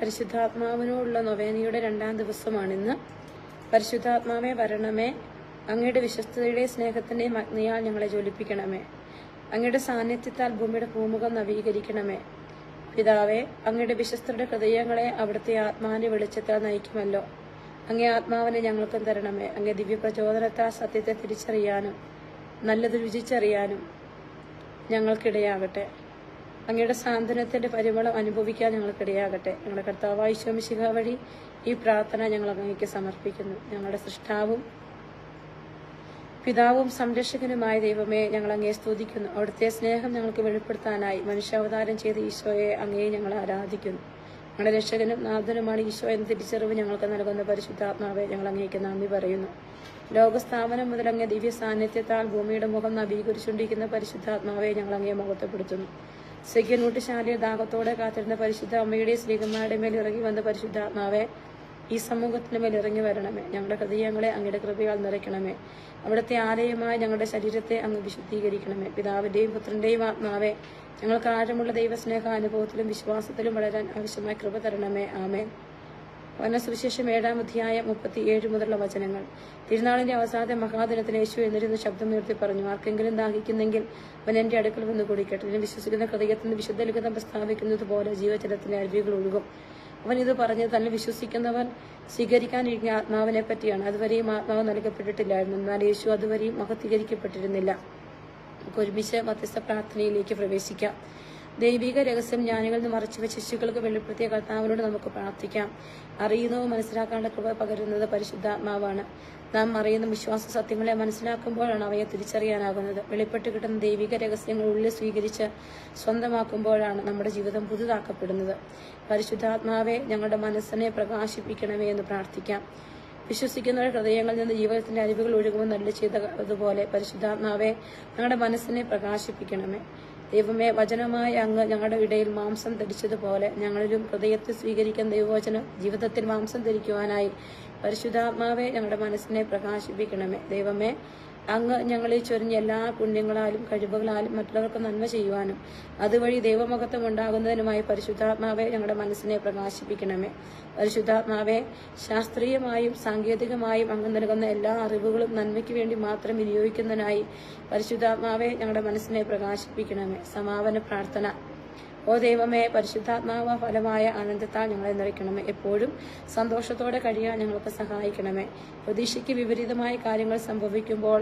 പരിശുദ്ധാത്മാവിനോടുള്ള നൊവേനയുടെ രണ്ടാം ദിവസമാണിന്ന്. പരിശുദ്ധാത്മാവേ വരണമേ. അങ്ങയുടെ വിശ്വസ്തയുടെ സ്നേഹത്തിന്റെയും അഗ്നിയാൽ ഞങ്ങളെ ജ്വലിപ്പിക്കണമേ. അങ്ങയുടെ സാന്നിധ്യത്താൽ ഭൂമിയുടെ ഭൂമുഖം നവീകരിക്കണമേ. പിതാവേ അങ്ങയുടെ വിശ്വസ്തരുടെ ഹൃദയങ്ങളെ അവിടുത്തെ ആത്മാവിന്റെ വെളിച്ചത്താൽ നയിക്കുമല്ലോ. അങ്ങേ ആത്മാവിനെ ഞങ്ങൾക്കും തരണമേ. അങ്ങേ ദിവ്യ പ്രചോദനത്താൽ സത്യത്തെ തിരിച്ചറിയാനും നല്ലത് രുചിച്ചറിയാനും ഞങ്ങൾക്കിടയാകട്ടെ. അങ്ങയുടെ സാന്ത്വനത്തിന്റെ പരിമളം അനുഭവിക്കാൻ ഞങ്ങൾക്കിടയാകട്ടെ. ഞങ്ങളുടെ കർത്താവായ ശോമിശിക വഴി ഈ പ്രാർത്ഥന ഞങ്ങൾ അങ്ങേക്ക് സമർപ്പിക്കുന്നു. ഞങ്ങളുടെ സൃഷ്ടാവും പിതാവും സംരക്ഷകനുമായ ദൈവമേ ഞങ്ങൾ അങ്ങേ സ്തുതിക്കുന്നു. അവിടുത്തെ സ്നേഹം ഞങ്ങൾക്ക് വെളിപ്പെടുത്താനായി മനുഷ്യാവതാരം ചെയ്ത ഈശോയെ അങ്ങേ ഞങ്ങൾ ആരാധിക്കുന്നു. ഞങ്ങളുടെ രക്ഷകനും നാഥനുമാണ് ഈശോ എന്ന തിരിച്ചറിവ് ഞങ്ങൾക്ക് നൽകുന്ന പരിശുദ്ധാത്മാവെ ഞങ്ങൾ അങ്ങേക്ക് നന്ദി പറയുന്നു. ലോകസ്ഥാപനം മുതൽ അങ്ങേ ദിവ്യ സാന്നിധ്യത്താൽ ഭൂമിയുടെ മുഖം നവീകരിച്ചുകൊണ്ടിരിക്കുന്ന പരിശുദ്ധാത്മാവെ ഞങ്ങൾ അങ്ങേ മുഖത്തപ്പെടുത്തുന്നു സെക്യൂരിറ്റിശാലിയ ദാഹത്തോടെ കാത്തിരുന്ന പരിശുദ്ധ അമ്മയുടെ ശ്രീകുമാരുടെ മേൽ ഇറങ്ങി വന്ന പരിശുദ്ധാത്മാവെ ഈ സമൂഹത്തിന് മേൽ ഇറങ്ങി വരണമേ. ഞങ്ങളുടെ ഹൃദയങ്ങളെ അങ്ങയുടെ കൃപയാൽ നിറയ്ക്കണമേ. അവിടുത്തെ ആലയമായ ഞങ്ങളുടെ ശരീരത്തെ അങ്ങ് വിശുദ്ധീകരിക്കണമേ. പിതാവിന്റെയും പുത്രന്റെയും ആത്മാവെ ഞങ്ങൾക്ക് ആഴമുള്ള ദൈവസ്നേഹ അനുഭവത്തിലും വിശ്വാസത്തിലും വളരാൻ ആവശ്യമായ കൃപ തരണമേ. ആമേൻ. വനസുവിശേഷം ഏഴാം അധ്യായം മുപ്പത്തി ഏഴ് മുതലുള്ള വചനങ്ങൾ. തിരുനാളിന്റെ അവസാന മഹാദിനത്തിന് യേശു എന്നിരുന്ന് ശബ്ദമുയർത്തി പറഞ്ഞു ആർക്കെങ്കിലും ദാഹിക്കുന്നെങ്കിൽ അവൻ എന്റെ അടുക്കൽ വന്ന് കുടിക്കട്ടെ. ഞാൻ വിശ്വസിക്കുന്ന ഹൃദയത്തിന് വിശുദ്ധ ലിഖിതം പ്രസ്താവിക്കുന്നത് പോലെ ജീവജലത്തിന്റെ അരുവികൾ ഒഴുകും. അവൻ ഇത് പറഞ്ഞ് തന്നെ വിശ്വസിക്കുന്നവൻ സ്വീകരിക്കാനിരിക്കുന്ന ആത്മാവിനെ പറ്റിയാണ്. അതുവരെയും ആത്മാവ് നൽകപ്പെട്ടിട്ടില്ലായിരുന്നു. എന്നാൽ യേശു അതുവരെയും മഹത്വീകരിക്കപ്പെട്ടിരുന്നില്ല. നമുക്ക് ഒരുമിച്ച് മധ്യസ്ഥ പ്രാർത്ഥനയിലേക്ക് പ്രവേശിക്കാം. ദൈവിക രഹസ്യം ജ്ഞാനികളിൽ നിന്ന് മറച്ചുവെച്ച ശിശുക്കൾക്ക് വെളിപ്പെടുത്തിയ കർത്താവിനോട് നമുക്ക് പ്രാർത്ഥിക്കാം. അറിയുന്നതും മനസ്സിലാക്കാനുള്ള കൃപ പകരുന്നത് പരിശുദ്ധാത്മാവാണ്. നാം അറിയുന്ന വിശ്വാസ സത്യങ്ങളെ മനസ്സിലാക്കുമ്പോഴാണ് അവയെ തിരിച്ചറിയാനാകുന്നത്. വെളിപ്പെട്ട് കിട്ടുന്ന ദൈവിക രഹസ്യങ്ങൾ ഉള്ളിൽ സ്വീകരിച്ച് സ്വന്തമാക്കുമ്പോഴാണ് നമ്മുടെ ജീവിതം പുതുതാക്കപ്പെടുന്നത്. പരിശുദ്ധാത്മാവെ ഞങ്ങളുടെ മനസ്സിനെ പ്രകാശിപ്പിക്കണമേ എന്ന് പ്രാർത്ഥിക്കാം. വിശ്വസിക്കുന്നവരുടെ ഹൃദയങ്ങളിൽ നിന്ന് ജീവിതത്തിന്റെ അരിവുകൾ ഒഴുകുമെന്ന് നല്ല ചെയ്തതുപോലെ പരിശുദ്ധാത്മാവെ ഞങ്ങളുടെ മനസ്സിനെ പ്രകാശിപ്പിക്കണമേ. ദൈവമേ വചനമായ അങ്ങ് ഞങ്ങളുടെ ഇടയിൽ മാംസം ധരിച്ചതുപോലെ ഞങ്ങളിലും ഹൃദയത്തിൽ സ്വീകരിക്കാൻ ദൈവവചനം ജീവിതത്തിൽ മാംസം ധരിക്കുവാനായി പരിശുദ്ധാത്മാവെ ഞങ്ങളുടെ മനസ്സിനെ പ്രകാശിപ്പിക്കണമേ. ദൈവമേ അങ്ങ് ഞങ്ങളെ ചൊരിഞ്ഞ എല്ലാ പുണ്യങ്ങളാലും കഴിവുകളാലും മറ്റുള്ളവർക്ക് നന്മ ചെയ്യുവാനും അതുവഴി ദൈവമുഖത്വം ഉണ്ടാകുന്നതിനുമായി പരിശുദ്ധാത്മാവെ ഞങ്ങളുടെ മനസ്സിനെ പ്രകാശിപ്പിക്കണമേ. പരിശുദ്ധാത്മാവെ ശാസ്ത്രീയമായും സാങ്കേതികമായും അങ്ങ് നൽകുന്ന എല്ലാ അറിവുകളും നന്മയ്ക്ക് വേണ്ടി മാത്രം വിനിയോഗിക്കുന്നതിനായി പരിശുദ്ധാത്മാവെ ഞങ്ങളുടെ മനസ്സിനെ പ്രകാശിപ്പിക്കണമേ. സമാപന പ്രാർത്ഥന. ഓ ദൈവമേ പരിശുദ്ധാത്മാവ ഫലമായ ആനന്ദത്താൽ ഞങ്ങളെ നിറയ്ക്കണമേ. എപ്പോഴും സന്തോഷത്തോടെ കഴിയാൻ ഞങ്ങൾക്ക് സഹായിക്കണമേ. പ്രതീക്ഷയ്ക്ക് വിപരീതമായ കാര്യങ്ങൾ സംഭവിക്കുമ്പോൾ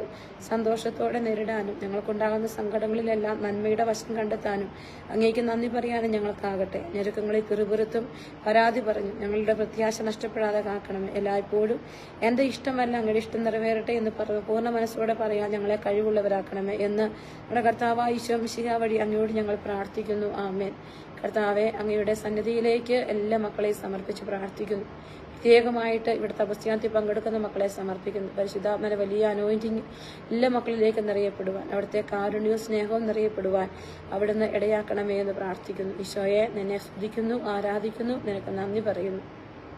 സന്തോഷത്തോടെ നേരിടാനും ഞങ്ങൾക്കുണ്ടാകുന്ന സങ്കടങ്ങളിലെല്ലാം നന്മയുടെ വശം കണ്ടെത്താനും അങ്ങേക്ക് നന്ദി പറയാനും ഞങ്ങൾക്കാകട്ടെ. ഞെരുക്കങ്ങളിൽ പിറുപിറുത്തും പരാതി പറഞ്ഞു ഞങ്ങളുടെ പ്രത്യാശ നഷ്ടപ്പെടാതെ കാക്കണമേ. എല്ലായ്പ്പോഴും എന്റെ ഇഷ്ടമല്ല അങ്ങയുടെ ഇഷ്ടം നിറവേറട്ടെ എന്ന് പറഞ്ഞു പൂർണ മനസ്സോടെ പറയാൻ ഞങ്ങളെ കഴിവുള്ളവരാക്കണമേ എന്ന് നമ്മുടെ കർത്താവ് ഈശോ മിശിഹ വഴി അങ്ങയോട് ഞങ്ങൾ പ്രാർത്ഥിക്കുന്നു. ആമേൻ കർത്താവെ അങ്ങയുടെ സന്നിധിയിലേക്ക് എല്ലാ മക്കളെയും സമർപ്പിച്ച് പ്രാർത്ഥിക്കുന്നു. പ്രത്യേകമായിട്ട് ഇവിടെ തപസ്യാന്തി പങ്കെടുക്കുന്ന മക്കളെ സമർപ്പിക്കുന്നു. പരിശുദ്ധാത്മന വലിയ അനോയിന്റിങ് എല്ലാ മക്കളിലേക്ക് നിറയപ്പെടുവാൻ അവിടുത്തെ കാരുണ്യവും സ്നേഹവും നിറയപ്പെടുവാൻ അവിടുന്ന് ഇടയാക്കണമേ എന്ന് പ്രാർത്ഥിക്കുന്നു. ഈശോയെ നിന്നെ സ്തുതിക്കുന്നു ആരാധിക്കുന്നു നിനക്ക് നന്ദി പറയുന്നു.